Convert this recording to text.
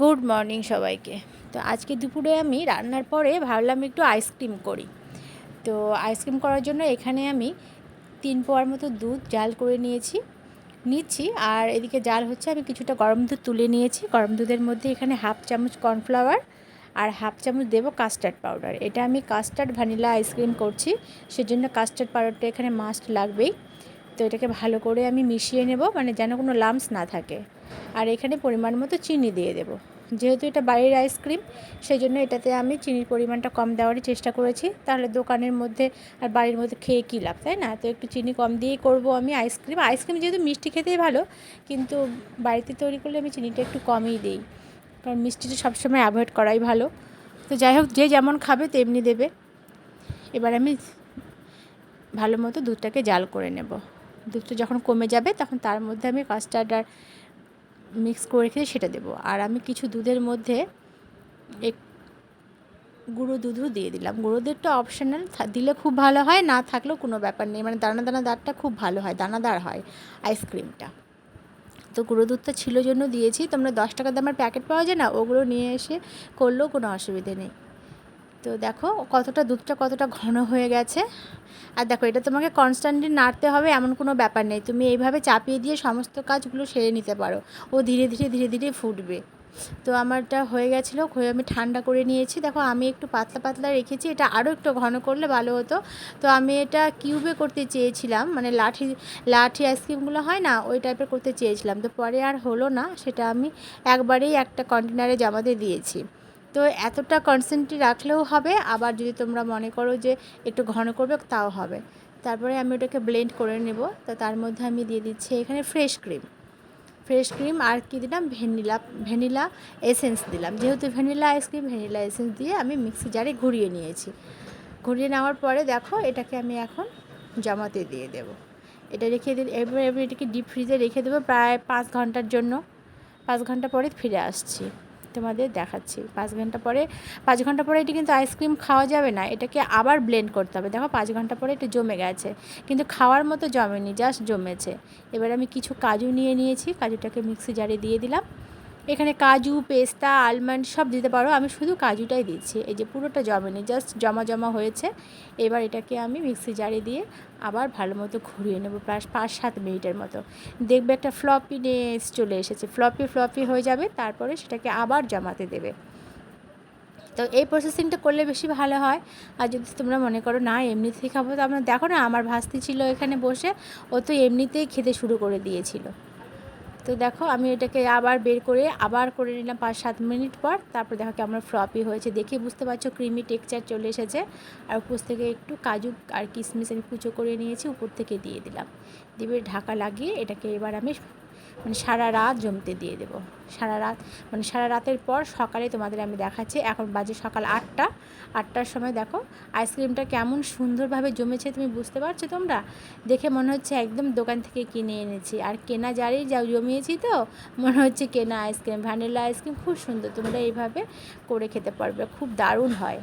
Good morning সবাইকে। তো আজকে দুপুরে আমি রান্নার পরে ভাবলাম একটু আইসক্রিম করি। তো আইসক্রিম করার জন্য এখানে আমি তিন পোয়ার মতো দুধ জাল করে নিয়েছি, নিচ্ছি আর এদিকে জাল হচ্ছে আমি কিছুটা গরম দুধ তুলে নিয়েছি। গরম দুধের মধ্যে এখানে হাফ চামচ কর্নফ্লাওয়ার আর হাফ চামচ দেবো কাস্টার্ড পাউডার। এটা আমি কাস্টার্ড ভ্যানিলা আইসক্রিম করছি, সেজন্য কাস্টার্ড পাউডারটা এখানে মাস্ট লাগবেই। তো এটাকে ভালো করে আমি মিশিয়ে নেব মানে যেন কোনো লামস না থাকে। আর এখানে পরিমাণ মতো চিনি দিয়ে দেবো। যেহেতু এটা বাড়ির আইসক্রিম সেই জন্য এটাতে আমি চিনির পরিমাণটা কম দেওয়ারই চেষ্টা করেছি। তাহলে দোকানের মধ্যে আর বাড়ির মধ্যে খেয়ে কী লাভ, তাই না? তো একটু চিনি কম দিয়েই করব আমি আইসক্রিম আইসক্রিম যেহেতু মিষ্টি খেতেই ভালো, কিন্তু বাড়িতে তৈরি করলে আমি চিনিটা একটু কমই দিই। কারণ মিষ্টিটা সবসময় অ্যাভয়েড করাই ভালো। তো যাই হোক, যে যেমন খাবে তেমনি দেবে। এবার আমি ভালো মতো দুধটাকে জাল করে নেব। দুধটা যখন কমে যাবে, তখন তার মধ্যে আমি কাস্টার্ড আর মিক্স করে রেখে সেটা দেবো। আর আমি কিছু দুধের মধ্যে এক গুঁড়ো দুধও দিয়ে দিলাম। গুঁড়ো দুধটা অপশনাল দিলে খুব ভালো হয়, না থাকলেও কোনো ব্যাপার নেই। মানে দানা দানা দাঁড়টা খুব ভালো হয়, দানাদার হয় আইসক্রিমটা তো গুঁড়ো দুধটা ছিল জন্য দিয়েছি। তোমরা দশ টাকা দামের প্যাকেট পাওয়া যায় না? ওগুলো নিয়ে এসে করলেও কোনো অসুবিধে নেই। তো দেখো কতটা দুধটা কতটা ঘন হয়ে গেছে। আর দেখো, এটা তোমাকে কনস্ট্যান্টলি নাড়তে হবে, এমন কোনো ব্যাপার নেই। তুমি এইভাবে চাপিয়ে দিয়ে সমস্ত কাজগুলো সেরে নিতে পারো। ও ধীরে ধীরে ধীরে ধীরে ফুটবে। তো আমারটা হয়ে গেছিল হয়ে আমি ঠান্ডা করে নিয়েছি। দেখো, আমি একটু পাতলা পাতলা রেখেছি, এটা আরও একটু ঘন করলে ভালো হতো। তো আমি এটা কিউবে করতে চেয়েছিলাম মানে লাঠি লাঠি আইসক্রিমগুলো হয় না, ওই টাইপের করতে চেয়েছিলাম। তো পরে আর হলো না, সেটা আমি একবারেই একটা কন্টেনারে জমা দিয়ে দিয়েছি। তো এতটা কনসেন্ট্রি রাখলেও হবে, আবার যদি তোমরা মনে করো যে একটু ঘন করবে, তাও হবে। তারপরে আমি ওটাকে ব্লেন্ড করে নেব। তো তার মধ্যে আমি দিয়ে দিচ্ছি এখানে ফ্রেশ ক্রিম ফ্রেশ ক্রিম আর কী দিলাম? ভ্যানিলা ভ্যানিলা এসেন্স দিলাম। যেহেতু ভ্যানিলা আইসক্রিম ভ্যানিলা এসেন্স দিয়ে আমি মিক্সি জারে ঘুরিয়ে নিয়েছি। ঘুরিয়ে নেওয়ার পরে দেখো, এটাকে আমি এখন জমাতে দিয়ে দেব। এটা রেখে দিলে, এবার এবার এটাকে ডিপ ফ্রিজে রেখে দেবো প্রায় পাঁচ ঘণ্টার জন্য। পাঁচ ঘণ্টা পরে ফিরে আসছি। তোমাদের দেখাচ্ছি। পাঁচ ঘণ্টা পরে, পাঁচ ঘণ্টা পরে এটি কিন্তু আইসক্রিম খাওয়া যাবে না, এটাকে আবার ব্লেন্ড করতে হবে। দেখো পাঁচ ঘণ্টা পরে এটি জমে গেছে, কিন্তু খাওয়ার মতো জমেনি জাস্ট জমেছে। এবার আমি কিছু কাজু নিয়ে নিয়েছি, কাজুটাকে মিক্সি জারে দিয়ে দিলাম। এখানে কাজু, পেস্তা আলমন্ড সব দিতে পারো। আমি শুধু কাজুটাই দিচ্ছি। এই যে পুরোটা জমেনি জাস্ট জমা জমা হয়েছে। এবার এটাকে আমি মিক্সি জারে দিয়ে আবার ভালো মতো ঘুরিয়ে নেব, প্রায় পাঁচ সাত মিনিটের মতো। দেখবে একটা ফ্লপি নেস চলে এসেছে। ফ্লপি ফ্লপি হয়ে যাবে, তারপরে সেটাকে আবার জমাতে দেবে। তো এই প্রসেসিংটা করলে বেশি ভালো হয়। আর যদি তোমরা মনে করো, না, এমনিতেই খাব তো আমরা দেখো না, আমার ভাস্তি ছিল এখানে বসে, ও তো এমনিতেই খেতে শুরু করে দিয়েছিল। তো দেখো, আমি এটাকে আবার বের করে আবার করে নিলাম পাঁচ, সাত মিনিট পর। তারপর দেখো কেমন ফ্লপি হয়েছে। দেখে বুঝতে পারছ, ক্রিমি টেক্সচার চলে এসেছে। আর উপর থেকে একটু কাজু আর কিশমিশ আমি কুচো করে নিয়েছি, উপর থেকে দিয়ে দিলাম। দিয়ে ঢাকা লাগিয়ে এটাকে এবার আমি মানে সারা রাত জমতে দিয়ে দেব। সারা রাত মানে সারা রাতের পর সকালে তোমাদের আমি দেখাচ্ছি। এখন বাজে সকাল আটটা। আটটার সময় দেখো, আইসক্রিমটা কেমন সুন্দরভাবে জমেছে, তুমি বুঝতে পারছ তোমরা? দেখে মনে হচ্ছে একদম দোকান থেকে কিনে এনেছি। আর কেনা জারেই যা জমিয়েছি তো, মনে হচ্ছে কেনা আইসক্রিম, ভ্যানিলা আইসক্রিম খুব সুন্দর, তোমরা এইভাবে করে খেতে পারবে, খুব দারুণ হয়।